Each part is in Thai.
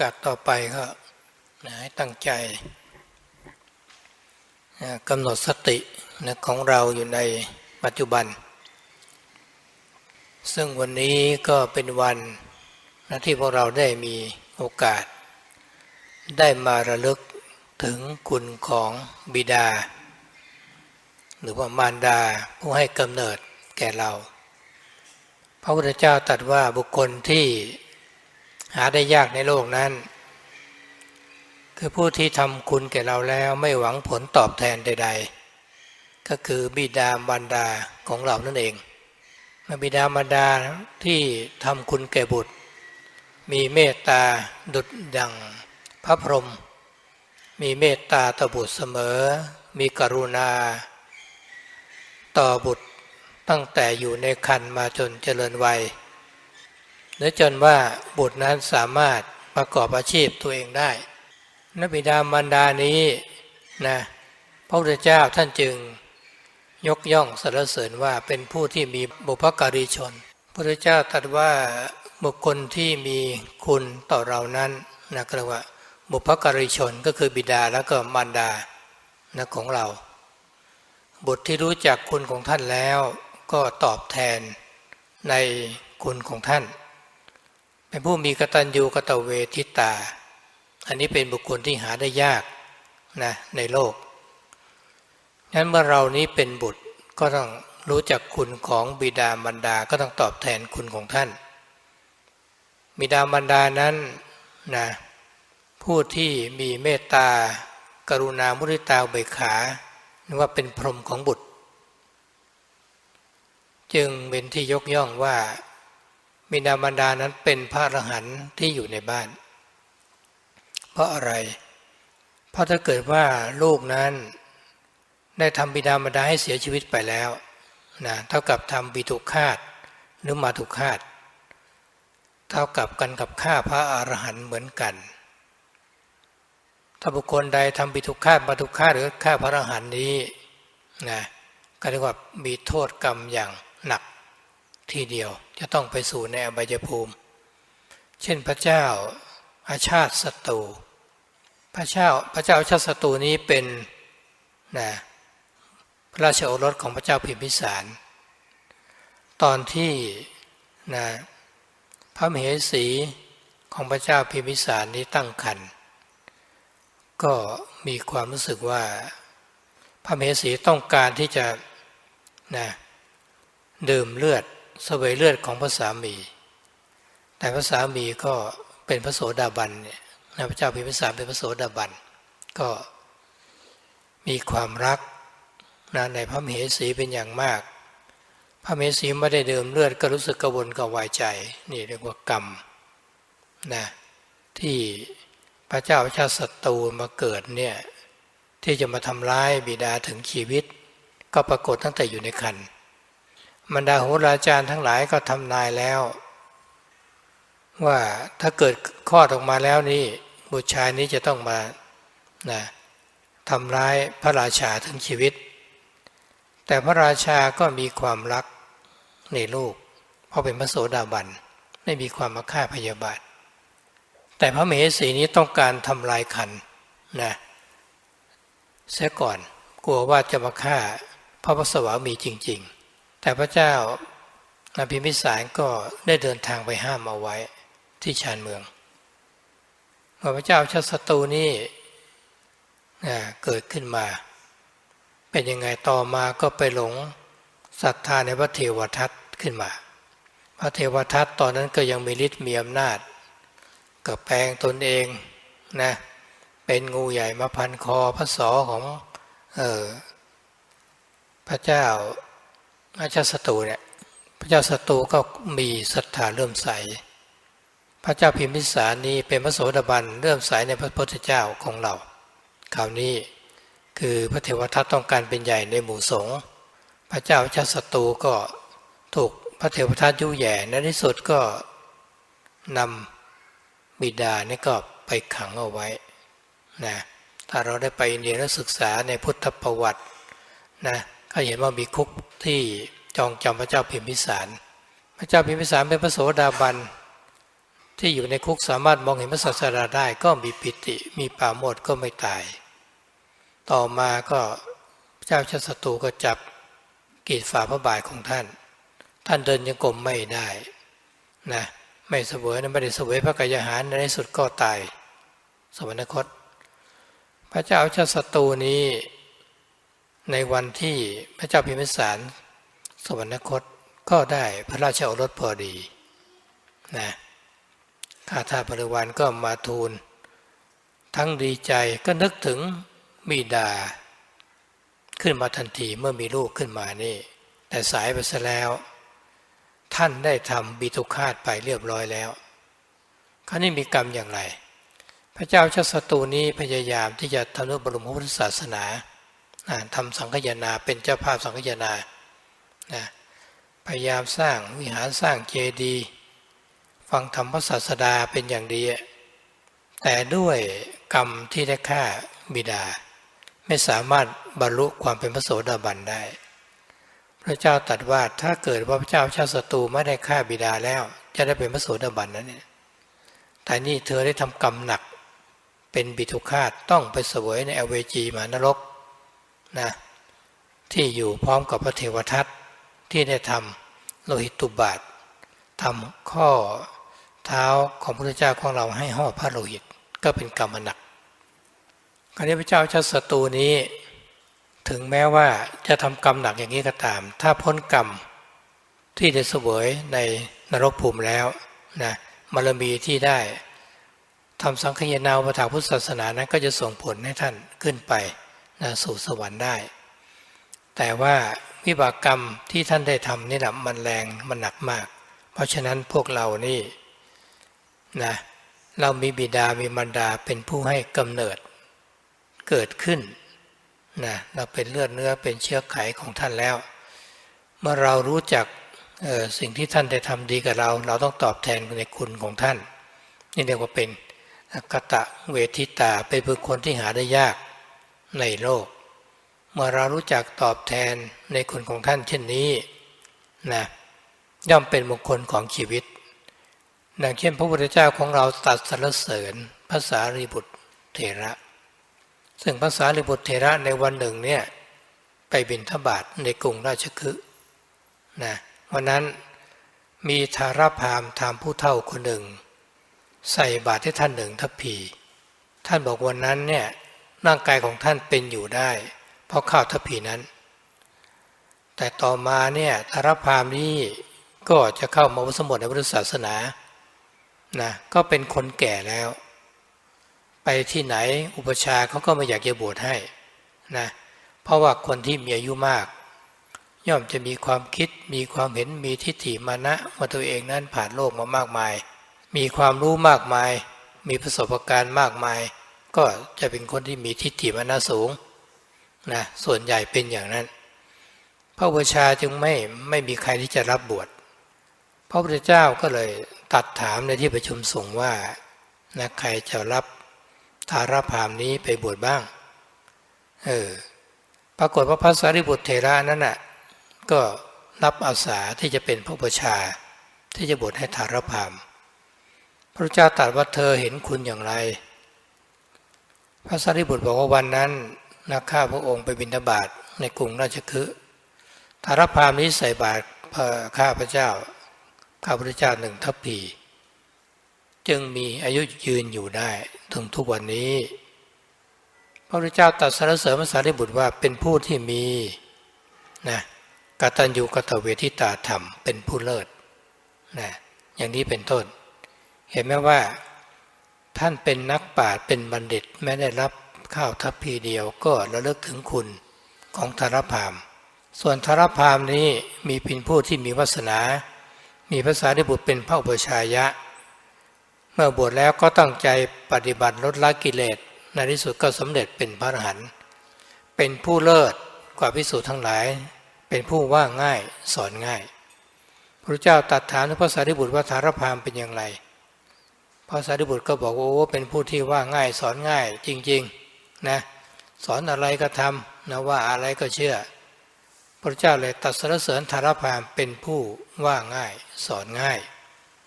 กาสต่อไปก็นะให้ตั้งใจนะกำหนดสตินะของเราอยู่ในปัจจุบัน ซึ่งวันนี้ก็เป็นวันนะที่พวกเราได้มีโอกาส ได้มาระลึกถึงคุณของบิดา หรือว่ามารดาผู้ให้กำเนิดแก่เรา พระพุทธเจ้าตรัสว่าบุคคลที่ หาได้ยากในโลกนั้น คือผู้ที่ทำคุณแก่เราแล้วไม่หวังผลตอบแทนใด ๆ ก็คือบิดามารดาของเรานั่นเองบิดามารดาที่ทำคุณแก่บุตร มีเมตตาดุดดังพระพรหมมีเมตตาต่อบุตรเสมอ มีกรุณา ต่อบุตรตั้งแต่อยู่ในคันมาจนเจริญวัย หรือจนว่าบุตรนั้นสามารถประกอบอาชีพตัวเองได้นบิดามารดานี้นะพระพุทธเจ้าท่านจึงยกย่องสรรเสริญว่าเป็นผู้ที่มีบุพการีชน พระพุทธเจ้าตรัสว่าบุคคลที่มีคุณต่อเรานั้นนะก็เรียกว่าบุพการีชนก็คือบิดาแล้วก็มารดานะของเรา บุตรที่รู้จักคุณของท่านแล้วก็ตอบแทนในคุณของท่าน เป็นผู้มีกตัญญูกตเวทิตา อันนี้เป็นบุคคลที่หาได้ยากนะในโลกงั้นเมื่อเรานี้เป็นบุตรก็ต้องรู้จักคุณของบิดามารดาก็ต้องตอบแทนคุณของท่าน บิดามารดานั้นนะผู้ที่มีเมตตา กรุณามุทิตาเบิกขานึกว่าเป็นพรหมของบุตร จึงเป็นที่ยกย่องว่า บิดามารดานั้นเป็นพระอรหันต์ที่อยู่ในบ้าน เพราะอะไร เพราะถ้าเกิดว่าลูกนั้นได้ทำบิดามารดาให้เสียชีวิตไปแล้วนะเท่ากับทำบิทุคาตหรือมาทุคาตเท่ากับกันกับฆ่าพระอรหันต์เหมือนกัน ถ้าบุคคลใดทำบิทุคาตมาทุคาตหรือฆ่าพระอรหันต์นี้นะก็เรียกว่ามีโทษกรรมอย่างหนัก ทีเดียวจะต้องไปสู่ในอบายภูมิ เช่นพระเจ้าอาชาติศัตรูพระเจ้าพระเจ้าอาชาติศัตรูนี้เป็นนะพระราชโอรสของพระเจ้าพิมพิสาร ตอนที่นะพระมเหสีของพระเจ้าพิมพิสารนี้ตั้งครรภ์ก็มีความรู้สึกว่าพระมเหสีต้องการที่จะนะดื่มเลือด สวยเลือดของพระสามี แต่พระสามีก็เป็นพระโสดาบันเนี่ยพระเจ้าพิมพิสารเป็นพระโสดาบัน ก็มีความรักนะในพระมเหสีเป็นอย่างมาก พระมเหสีไม่ได้ดื่มเลือดก็รู้สึกกระวนกระวายใจ นี่เรียกว่ากรรมนะที่พระเจ้าชาติศัตรูมาเกิดเนี่ยที่จะมาทำร้ายบิดาถึงชีวิต ก็ปรากฏตั้งแต่อยู่ในคัน บรรดาโหราจารย์ทั้งหลายก็ทำนายแล้ว ว่าถ้าเกิดคลอดออกมาแล้วนี่บุตรชายนี้จะต้องมานะทำร้ายพระราชาถึงชีวิต แต่พระราชาก็มีความรักในลูก เพราะเป็นพระโสดาบันไม่มีความมาฆ่าพยาบาท แต่พระมเหสีนี้ต้องการทำลายขันนะเสียก่อนกลัวว่าจะมาฆ่าพระพสวามีจริง ๆ แต่พระเจ้านาพิมิสารก็ได้เดินทางไปห้ามเอาไว้ที่ชานเมืองพระเจ้าชาติศัตรูนี่เกิดขึ้นมา เป็นยังไงต่อมาก็ไปหลงศรัทธาในพระเทวทัตขึ้นมา พระเทวทัตตอนนั้นก็ยังมีฤทธิ์มีอำนาจก็แปลงตนเองนะเป็นงูใหญ่มาพันคอพระสอของออพระเจ้า อาชาศัตรูเนี่ยพระเจ้าศัตรูก็มีศรัทธาเริ่มใส พระเจ้าพิมพิสารนี้เป็นพระโสดาบันเริ่มใสในพระพุทธเจ้าของเราคราวนี้คือพระเทวทัตต้องการเป็นใหญ่ในหมู่สงฆ์พระเจ้าชาศัตรูก็ถูกพระเทวทัตยุ่ยแย่ในที่สุดก็นำบิดานี่ก็ไปขังเอาไว้นะถ้าเราได้ไปเรียนและศึกษาในพุทธประวัตินะ ก็เห็นว่ามีคุกที่จองจำพระเจ้าพิมพิสาร พระเจ้าพิมพิสารเป็นพระโสดาบันที่อยู่ในคุกสามารถมองเห็นพระศาสดาได้ก็มีปิติมีปราโมทก็ไม่ตาย ต่อมาก็เจ้าชาติศัตรูก็จับกีดฝ่าพระบาทของท่าน ท่านเดินยังกลมไม่ได้นะไม่เสวยนะไม่ได้เสวยพระกายอาหารในที่สุดก็ตาย สวรรคต พระเจ้าชาติศัตรูนี้ ในวันที่พระเจ้าพิมพิสารสวรรคตก็ได้พระราชโอรสพอดีนะข้าทาสบริวารก็มาทูล ทั้งดีใจก็นึกถึงบิดา ขึ้นมาทันทีเมื่อมีลูกขึ้นมานี่ แต่สายไปซะแล้ว ท่านได้ทำบิตุคาตไปเรียบร้อยแล้วเขานี่มีกรรมอย่างไร พระเจ้าชาติศัตรูนี้พยายามที่จะทำนุบรมพุทธศาสนา ทำสังฆยนาเป็นเจ้าภาพสังฆยนานะพยายามสร้างวิหารสร้างเจดีย์ฟังธรรมพระศาสดาเป็นอย่างดี แต่ด้วยกรรมที่ได้ฆ่าบิดา ไม่สามารถบรรลุความเป็นพระโสดาบันได้ พระเจ้าตรัสว่าถ้าเกิดว่าพระเจ้าชาติศัตรูไม่ได้ฆ่าบิดาแล้ว จะได้เป็นพระโสดาบันนั้นเนี่ยแต่นี่เธอได้ทำกรรมหนักเป็นบิทุคาตต้องไปเสวยในเอเวจีมานรก นะที่อยู่พร้อมกับพระเทวทัตที่ได้ทำโลหิตตุบาททำข้อเท้าของพระเจ้าของเราให้ห่อพระโลหิตก็เป็นกรรมหนักคราวนี้พระเจ้าชาศัตรูนี้ ถึงแม้ว่าจะทำกรรมหนักอย่างนี้ก็ตาม ถ้าพ้นกรรมที่ได้เสวยในนรกภูมิแล้วนะบารมีที่ได้ทำสังฆยนาวประถาพุทธศาสนานั้นก็จะส่งผลให้ท่านขึ้นไป นะสู่สวรรค์ได้ แต่ว่าวิบากกรรมที่ท่านได้ทำนี่แหละมันแรงมันหนักมาก เพราะฉะนั้นพวกเรานี่นะเรามีบิดามีมารดาเป็นผู้ให้กำเนิดเกิดขึ้นนะเราเป็นเลือดเนื้อเป็นเชื้อไขของท่านแล้ว เมื่อเรารู้จักสิ่งที่ท่านได้ทำดีกับเรา เราต้องตอบแทนในคุณของท่าน นี่เรียกว่าเป็นกตะเวทิตาเป็นบุคคลที่หาได้ยาก ในโลก เมื่อเรารู้จักตอบแทนในคุณของท่านเช่นนี้นะย่อมเป็นมงคลของชีวิตดังเช่นพระพุทธเจ้าของเราตัดสรรเสริญภาษารีบุตรเทระ ซึ่งภาษารีบุตรเทระในวันหนึ่งเนี่ยไปบินทบาทในกรุงราชคฤห์นะวันนั้นมีทาราพามทามผู้เท่าคนหนึ่ง ใส่บาตรให้ท่านหนึ่งทัพพี ท่านบอกวันนั้นเนี่ย ร่างกายของท่านเป็นอยู่ได้ เพราะข้าวทัพพีนั้น แต่ต่อมาเนี่ยทารพามนี้ก็จะเข้ามาสมบทในพุทธศาสนานะก็เป็นคนแก่แล้ว ไปที่ไหนอุปชาเขาก็ไม่อยากจะบวชให้นะเพราะว่าคนที่มีอายุมาก ย่อมจะมีความคิดมีความเห็นมีทิฏฐิมานะว่าตัวเองนั้นผ่านโลกมามากมาย มีความรู้มากมาย มีประสบการณ์มากมาย ก็จะเป็นคนที่มีทิฏฐิมานะสูงนะส่วนใหญ่เป็นอย่างนั้น พระอุปชาจึงไม่ไม่มีใครที่จะรับบวชพระพุทธเจ้าก็เลยตัดถามในที่ประชุมสงฆ์ว่านะใครจะรับทารพามนี้ไปบวชบ้างเออปรากฏว่าพระสารีบุตรเทระนั้นน่ะก็รับอาสาที่จะเป็นพระประชาที่จะบวชให้ทารพามพระเจ้าตรัสว่าเธอเห็นคุณอย่างไร พระสารีบุตรบอกว่าวันนั้นนักข้าพระองค์ไปบิณฑบาตในกรุงราชคฤห์ทารพามนี้ใส่บาตรข้าพระเจ้า ข้าพระเจ้าหนึ่งทัพพี จึงมีอายุยืนอยู่ได้ถึงทุกวันนี้ พระพุทธเจ้าตรัสสรรเสริญพระสารีบุตรว่าเป็นผู้ที่มีนะกตัญญูกตเวทิตาธรรมเป็นผู้เลิศนะอย่างนี้เป็นต้น เห็นไหมว่า ท่านเป็นนักปราชญ์เป็นบัณฑิตแม้ได้รับข้าวทัพพีเดียวก็ระลึกถึงคุณของธารพาม ส่วนธารพามนี้มีพินผู้ที่มีวาสนา มีภาษาดิบุตรเป็นพระอุปชายะ เมื่อบวชแล้วก็ตั้งใจปฏิบัติลดละกิเลสในที่สุดก็สำเร็จเป็นพระอรหันต์เป็นผู้เลิศกว่าพิสูจน์ทั้งหลาย เป็นผู้ว่าง่ายสอนง่าย พระเจ้าตัดถามพระสารีบุตรว่าธารพามเป็นอย่างไร พระสารีบุตรก็บอกว่าโอ้เป็นผู้ที่ว่าง่ายสอนง่ายจริงๆนะสอนอะไรก็ทำนะว่าอะไรก็เชื่อ พระเจ้าเลยตัดสรรเสริญธารพามเป็นผู้ว่าง่ายสอนง่าย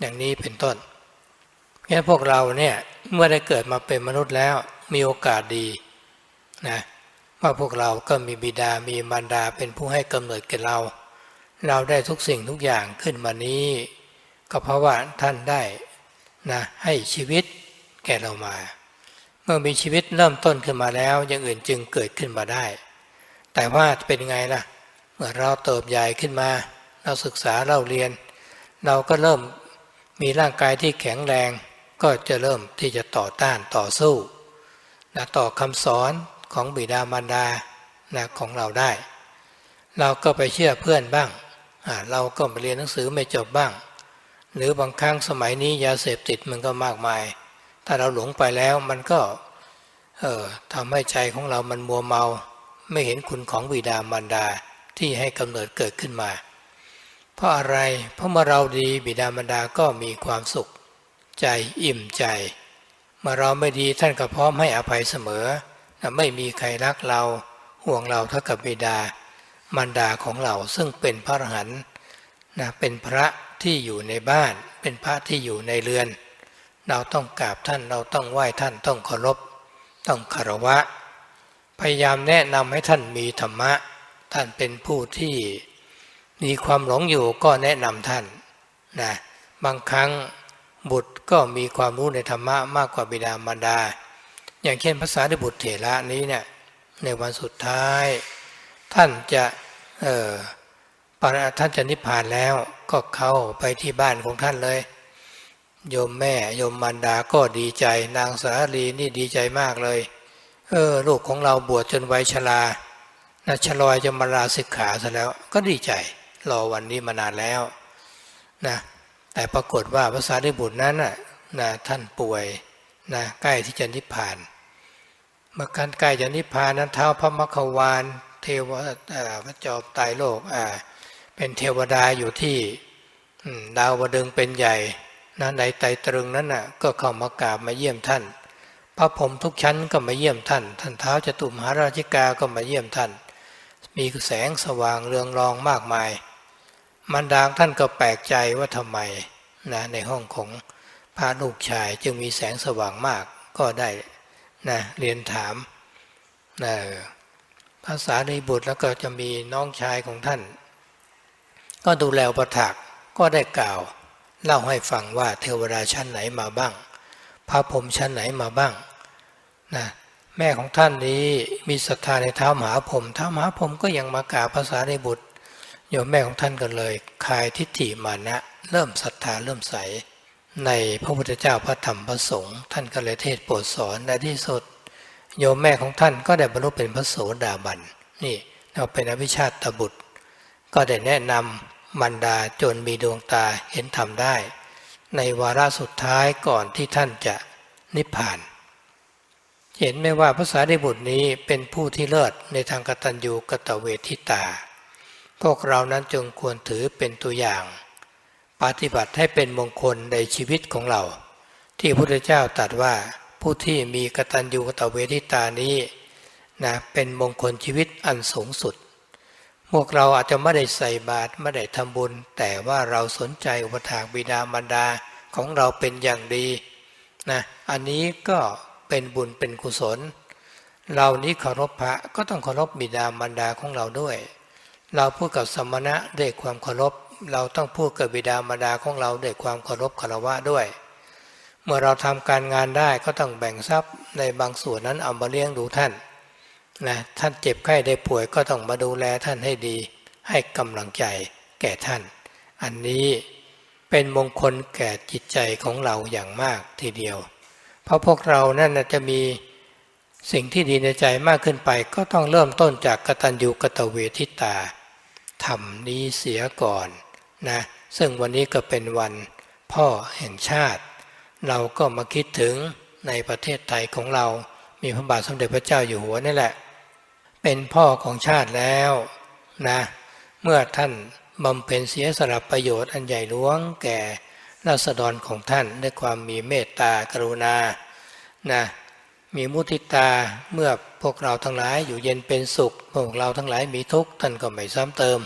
อย่างนี้เป็นต้นเพราะฉะนั้นพวกเราเนี่ยเมื่อได้เกิดมาเป็นมนุษย์แล้วมีโอกาสดีนะว่าพวกเราก็มีบิดามีมารดาเป็นผู้ให้กำเนิดแก่เรา เราได้ทุกสิ่งทุกอย่างขึ้นมานี้ ก็เพราะว่าท่านได้ นะให้ชีวิตแก่เรามา เมื่อมีชีวิตเริ่มต้นขึ้นมาแล้วอย่างอื่นจึงเกิดขึ้นมาได้ แต่ว่าเป็นไงล่ะ เมื่อเราเติบใหญ่ขึ้นมา เราศึกษาเราเรียน เราก็เริ่มมีร่างกายที่แข็งแรง ก็จะเริ่มที่จะต่อต้านต่อสู้นะต่อคำสอนของบิดามารดานะของเราได้ เราก็ไปเชื่อเพื่อนบ้าง เราก็มาเรียนหนังสือไม่จบบ้าง หรือบางครั้งสมัยนี้ยาเสพติดมันก็มากมาย ถ้าเราหลงไปแล้วมันก็เออทำให้ใจของเรามันมัวเมา ไม่เห็นคุณของบิดามารดาที่ให้กำเนิดเกิดขึ้นมา เพราะอะไรเพราะเมื่อเราดีบิดามารดาก็มีความสุข ใจอิ่มใจเมื่อเราไม่ดีท่านก็พร้อมให้อภัยเสมอ ไม่มีใครรักเราห่วงเราเท่ากับบิดามารดาของเราซึ่งเป็นพระอรหันต์นะเป็นพระ ที่อยู่ในบ้าน เป็นพระที่อยู่ในเรือน เราต้องกราบท่านเราต้องไหว้ท่านต้องเคารพ ต้องคารวะ พยายามแนะนำให้ท่านมีธรรมะ ท่านเป็นผู้ที่มีความหลงอยู่ก็แนะนำท่านนะบางครั้งบุตรก็มีความรู้ในธรรมะมากกว่าบิดามารดา อย่างเช่นภาษาดิบุตรเถระนี้เนี่ยในวันสุดท้าย ท่านจะเออท่านจะนิพพานแล้ว ก็เข้าไปที่บ้านของท่านเลย โยมแม่โยมมารดาก็ดีใจ นางสาลีนี่ดีใจมากเลย เออ ลูกของเราบวชจนวัยชรานะชลอยจะมาลาศิกขาซะแล้ว ก็ดีใจ รอวันนี้มานานแล้วนะแต่ปรากฏว่าภาษาดิบุตรนั้นน่ะนะท่านป่วยนะใกล้ที่จะนิพพาน เมื่อการใกล้จะนิพพานนั้นเท้าพระมัคควานเทวพระจอมตายโลกอ่า เป็นเทวดาอยู่ที่ดาวดึงเป็นใหญ่นะในไตตรึงนั้นน่ะก็เข้ามากราบมาเยี่ยมท่าน พระผมทุกชั้นก็มาเยี่ยมท่าน ท่านเท้าจตุมหาราชิกาก็มาเยี่ยมท่าน มีแสงสว่างเรืองรองมากมาย มันดางท่านก็แปลกใจว่าทำไมนะในห้องของพระลูกชายจึงมีแสงสว่างมากก็ได้นะเรียนถามนะภาษาในบุตรแล้วก็จะมีน้องชายของท่าน ก็ดูแลประถักก็ได้กล่าว เล่าให้ฟังว่าเทวดาชั้นไหนมาบ้าง พระพรหมชั้นไหนมาบ้างนะแม่ของท่านนี้มีศรัทธาในเท้ามหาพรหมเท้ามหาพรหมก็ยังมากราบภาษาในบุตรโยมแม่ของท่านก็เลยคลายทิฏฐิมานะ เริ่มศรัทธาเริ่มใส ในพระพุทธเจ้าพระธรรมพระสงฆ์ท่านก็เลยเทศโปรดสอนในที่สุดโยมแม่ของท่านก็ได้บรรลุเป็นพระโสดาบันนี่เราเป็นอภิชาติตบุตร ก็ได้แนะนำ มันดาจนมีดวงตาเห็นธรรมได้ ในวาระสุดท้ายก่อนที่ท่านจะนิพพาน เห็นไหมว่าภาษาในบุตรนี้เป็นผู้ที่เลิศในทางกตัญญูกตเวทิตา พวกเรานั้นจึงควรถือเป็นตัวอย่าง ปฏิบัติให้เป็นมงคลในชีวิตของเรา ที่พระพุทธเจ้าตรัสว่าผู้ที่มีกตัญญูกตเวทิตานี้นะเป็นมงคลชีวิตอันสูงสุด พวกเราอาจจะไม่ได้ใส่บาตรไม่ได้ทำบุญ แต่ว่าเราสนใจอุปถากบิดามารดาของเราเป็นอย่างดีนะอันนี้ก็เป็นบุญเป็นกุศล เรานี้เคารพพระก็ต้องเคารพบิดามารดาของเราด้วย เราพูดกับสมณะด้วยความเคารพ เราต้องพูดกับบิดามารดาของเราด้วยความเคารพคารวะด้วย เมื่อเราทำการงานได้ก็ต้องแบ่งทรัพย์ในบางส่วนนั้นเอามาเลี้ยงดูท่าน นะท่านเจ็บไข้ได้ป่วยก็ต้องมาดูแลท่านให้ดี ให้กำลังใจแก่ท่าน อันนี้เป็นมงคลแก่จิตใจของเราอย่างมากทีเดียว เพราะพวกเรานั่นจะมีสิ่งที่ดีในใจมากขึ้นไป ก็ต้องเริ่มต้นจากกตัญญูกตเวทิตาทำนี้เสียก่อนนะซึ่งวันนี้ก็เป็นวันพ่อแห่งชาติ เราก็มาคิดถึงในประเทศไทยของเรา มีพระบาทสมเด็จพระเจ้าอยู่หัวนี่แหละ เป็นพ่อของชาติแล้วนะเมื่อท่านบำเพ็ญเสียสละประโยชน์อันใหญ่หลวงแก่ราษฎรของท่านด้วยความมีเมตตากรุณานะมีมุทิตาเมื่อพวกเราทั้งหลายอยู่เย็นเป็นสุข พวกเราทั้งหลายมีทุกข์ท่านก็ไม่ซ้ำเติม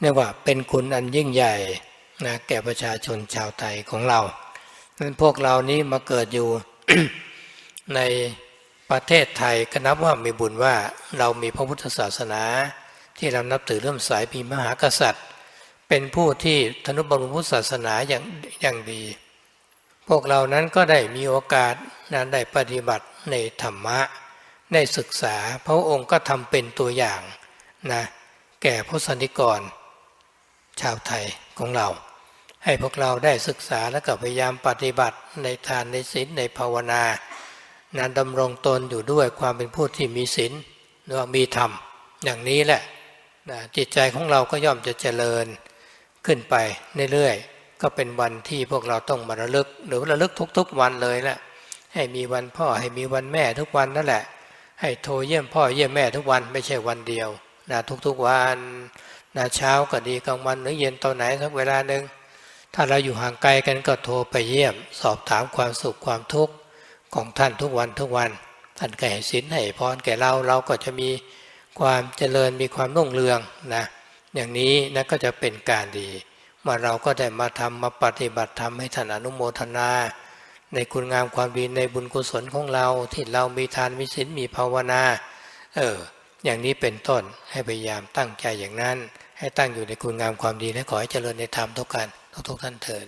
เรียกว่าเป็นคุณอันยิ่งใหญ่นะแก่ประชาชนชาวไทยของเรานั้นพวกเรานี้มาเกิดอยู่ใน ประเทศไทยก็นับว่ามีบุญว่าเรามีพระพุทธศาสนา ที่เรานับถือเริ่มสายมีมหากษัตริย์ เป็นผู้ที่ธนุบำรุงพุทธศาสนาอย่างอย่างดี พวกเรานั้นก็ได้มีโอกาสนั้นได้ปฏิบัติในธรรมะได้ศึกษาพระองค์ก็ทำเป็นตัวอย่างนะแก่พุทธศนิกร ชาวไทยของเรา ให้พวกเราได้ศึกษาและก็พยายามปฏิบัติในทานในศีลในภาวนา นั้นดำรงตนอยู่ด้วยความเป็นผู้ที่มีศีลหรือว่ามีธรรม อย่างนี้แหละนะจิตใจของเราก็ย่อมจะเจริญขึ้นไปเรื่อยๆ ก็เป็นวันที่พวกเราต้องมาระลึก หรือระลึกทุกๆวันเลยแหละ ให้มีวันพ่อให้มีวันแม่ทุกวันนั่นแหละ ให้โทรเยี่ยมพ่อเยี่ยมแม่ทุกวันไม่ใช่วันเดียวนะทุกๆวันนะเช้าก็ดีกลางวันหรือเย็นตอนไหนสักเวลาหนึ่งถ้าเราอยู่ห่างไกลกันก็โทรไปเยี่ยม สอบถามความสุขความทุกข์ ของท่านทุกวันทุกวัน ท่านแก็ให้สินให้พรแก่เราเราก็จะมีความเจริญมีความรุ่งเรืองนะอย่างนี้นะก็จะเป็นการดีมาเราก็ได้มาทำมาปฏิบัติธรรมให้ท่านอนุโมทนา ในคุณงามความดีในบุญกุศลของเราที่เรามีทานมีศีลมีภาวนาเอออย่างนี้เป็นต้นให้พยายามตั้งใจอย่างนั้น ให้ตั้งอยู่ในคุณงามความดีและขอให้เจริญในธรรมทุกการทุกท่านเถิด